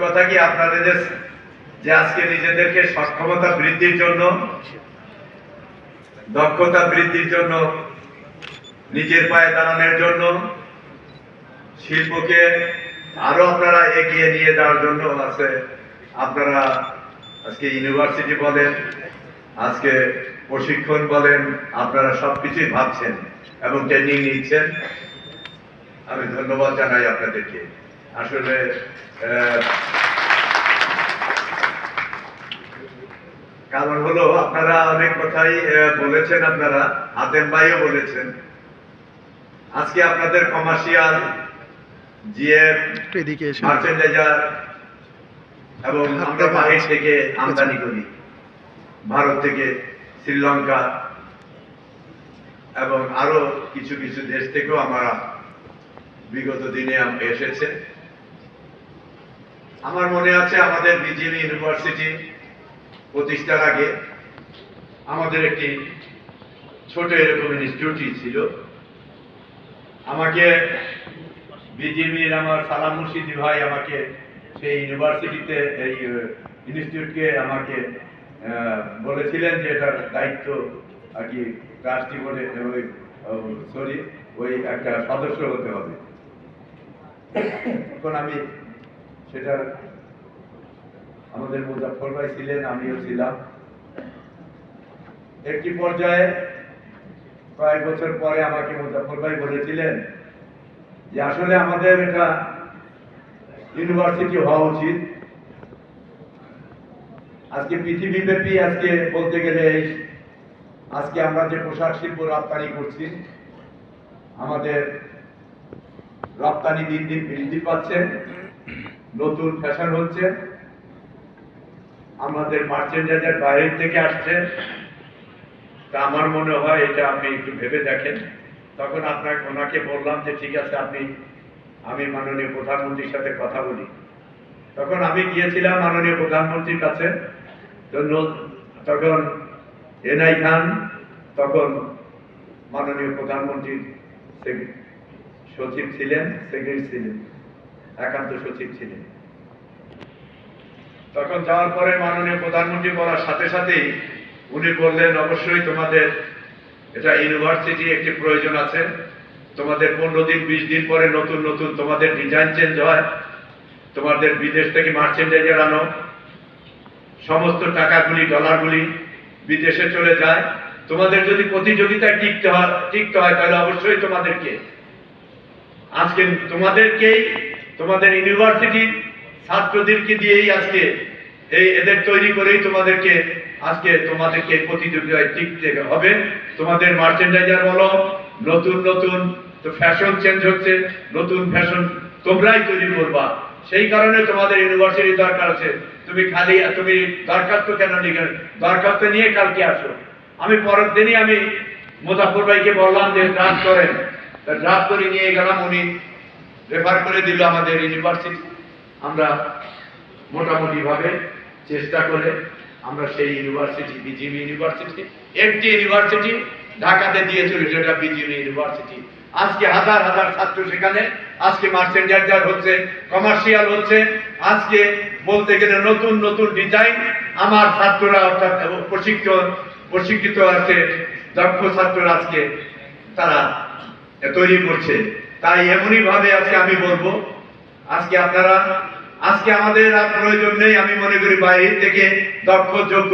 কথা কি আপনাদের যে- আজকে নিজেদেরকে সক্ষমতা বৃদ্ধির জন্য, দক্ষতা বৃদ্ধির জন্য, নিজের পায়ে দাঁড়ানোর জন্য, শিল্পকে আরও আপনারা এগিয়ে নিয়ে যাওয়ার জন্য আছে আপনারা আজকে ইউনিভার্সিটি বলেন, আজকে প্রশিক্ষণ বলেন, আপনারা সবকিছুই ভাবছেন এবং ট্রেনিং নিচ্ছেন। আমি ধন্যবাদ জানাই আপনাদেরকে। আসলে কারণ হলো আপনারা অনেক কথাই বলেছেন আপনারা হাতেম ভাইও বলেছেন। আজকে আপনাদের কমার্শিয়াল এদিকে মার্চেন্ডাইজার এবং আমরা বাহির থেকে আমদানি করি। ভারত থেকে শ্রীলঙ্কা এবং আরও কিছু কিছু দেশ থেকেও আমরা বিগত দিনে এসেছে। আমার মনে আছে আমাদের বিজিবি ইউনিভার্সিটি প্রতিষ্ঠার আগে আমাদের একটি ছোট এরকম ইনস্টিটিউটই ছিল। আমাকে বিজিবির আমার সালাম মুর্শিদি ভাই আমাকে সেই ইউনিভার্সিটিতে, এই ইনস্টিটিউটকে আমাকে বলেছিলেন যে এটার দায়িত্ব আর কি ট্রাস্টি বলে, ওই সরি ওই একটা সদস্য হতে হবে। তখন আমি সেটা আমাদের মুজাফর ভাই ছিলেন, আমিও ছিলাম। একটি পর্যায়ে কয়েক বছর পরে আমাকে মুজাফর ভাই বলেছিলেন যে আসলে আমাদের এটা ইউনিভার্সিটি হওয়া উচিত। আজকে পৃথিবীব্যাপী, আজকে বলতে গেলে আজকে আমরা যে পোশাক শিল্প রপ্তানি করছি, আমাদের রপ্তানি দিন দিন বৃদ্ধি পাচ্ছে। নতুন ফ্যাশন হচ্ছে। আমাদের মার্চেন্ডাইজার বাইরের থেকে আসছে। তা আমার মনে হয় এটা আপনি একটু ভেবে দেখেন। তখন আপনার ওনাকে বললাম যে, ঠিক আছে, আপনি, আমি মাননীয় প্রধানমন্ত্রীর সাথে কথা বলি। তখন আমি গিয়েছিলাম মাননীয় প্রধানমন্ত্রীর কাছে। তখন এনআই খান, তখন মাননীয় প্রধানমন্ত্রীর সচিব ছিলেন, সেক্রেটারি ছিলেন। একান্ত সচিব ছিলেন। তখন যাওয়ার পরে মাননীয় প্রধানমন্ত্রী বলার সাথে সাথেই উনি বললেন, অবশ্যই তোমাদের এটা ইউনিভার্সিটি একটি প্রয়োজন আছে। তোমাদের পনেরো দিন, বিশ দিন পরে নতুন নতুন তোমাদের ডিজাইন চেঞ্জ হয়। তোমাদের বিদেশ থেকে মার্চেন্ডাইজার আনো সমস্ত টাকাগুলি, ডলারগুলি বিদেশে চলে যায়। তোমাদের যদি প্রতিযোগিতায় টিকতে হয় টিকতে হয়, তাহলে অবশ্যই তোমাদেরকে। আজকে তোমাদেরকেই তোমাদের ইউনিভার্সিটির ছাত্রদেরকে দিয়েই আজকে এই এদের তৈরি করেই তোমাদেরকে আজকে তোমাদেরকে প্রতিযোগিতায় টিকতে হবে। তোমাদের মার্চেন্ডাইজার বলো, নতুন নতুন তো ফ্যাশন চেঞ্জ হচ্ছে, নতুন ফ্যাশন তোমরাই তৈরি করবা। সেই কারণে তোমাদের ইউনিভার্সিটি দরকার আছে। তুমি খালি, তুমি দরখাস্ত কেন লিখে দরখাস্ত নিয়ে কালকে আসো। আমি পরের দিনই আমি মুজাফর ভাইকে বললাম যে ড্রাফট করেন। ড্রাফট করে নিয়ে গেলাম উনি। রেফার করে দিল আমাদের ইউনিভার্সিটি আমরা মোটামুটি ভাবে চেষ্টা করে আমরা সেই ইউনিভার্সিটি বিজিবি ইউনিভার্সিটি একটি ইউনিভার্সিটি ঢাকাতে দিয়েছিল যেটা বিজিবি ইউনিভার্সিটি আজকে হাজার হাজার ছাত্র সেখানে, আজকে মার্চেন্ডাইজার হচ্ছে কমার্শিয়াল হচ্ছে, আজকে বলতে গেলে নতুন নতুন ডিজাইন আমার ছাত্ররা অর্থাৎ প্রশিক্ষণ, প্রশিক্ষিত আছে, দক্ষ ছাত্ররা আজকে তারা তৈরি করছে। তাই এমনই ভাবে আজকে আমি বলব, আজকে আপনারা, আজকে আমাদের আর প্রয়োজন নেই, আমি মনে করি বাইরে থেকে দক্ষ, যোগ্য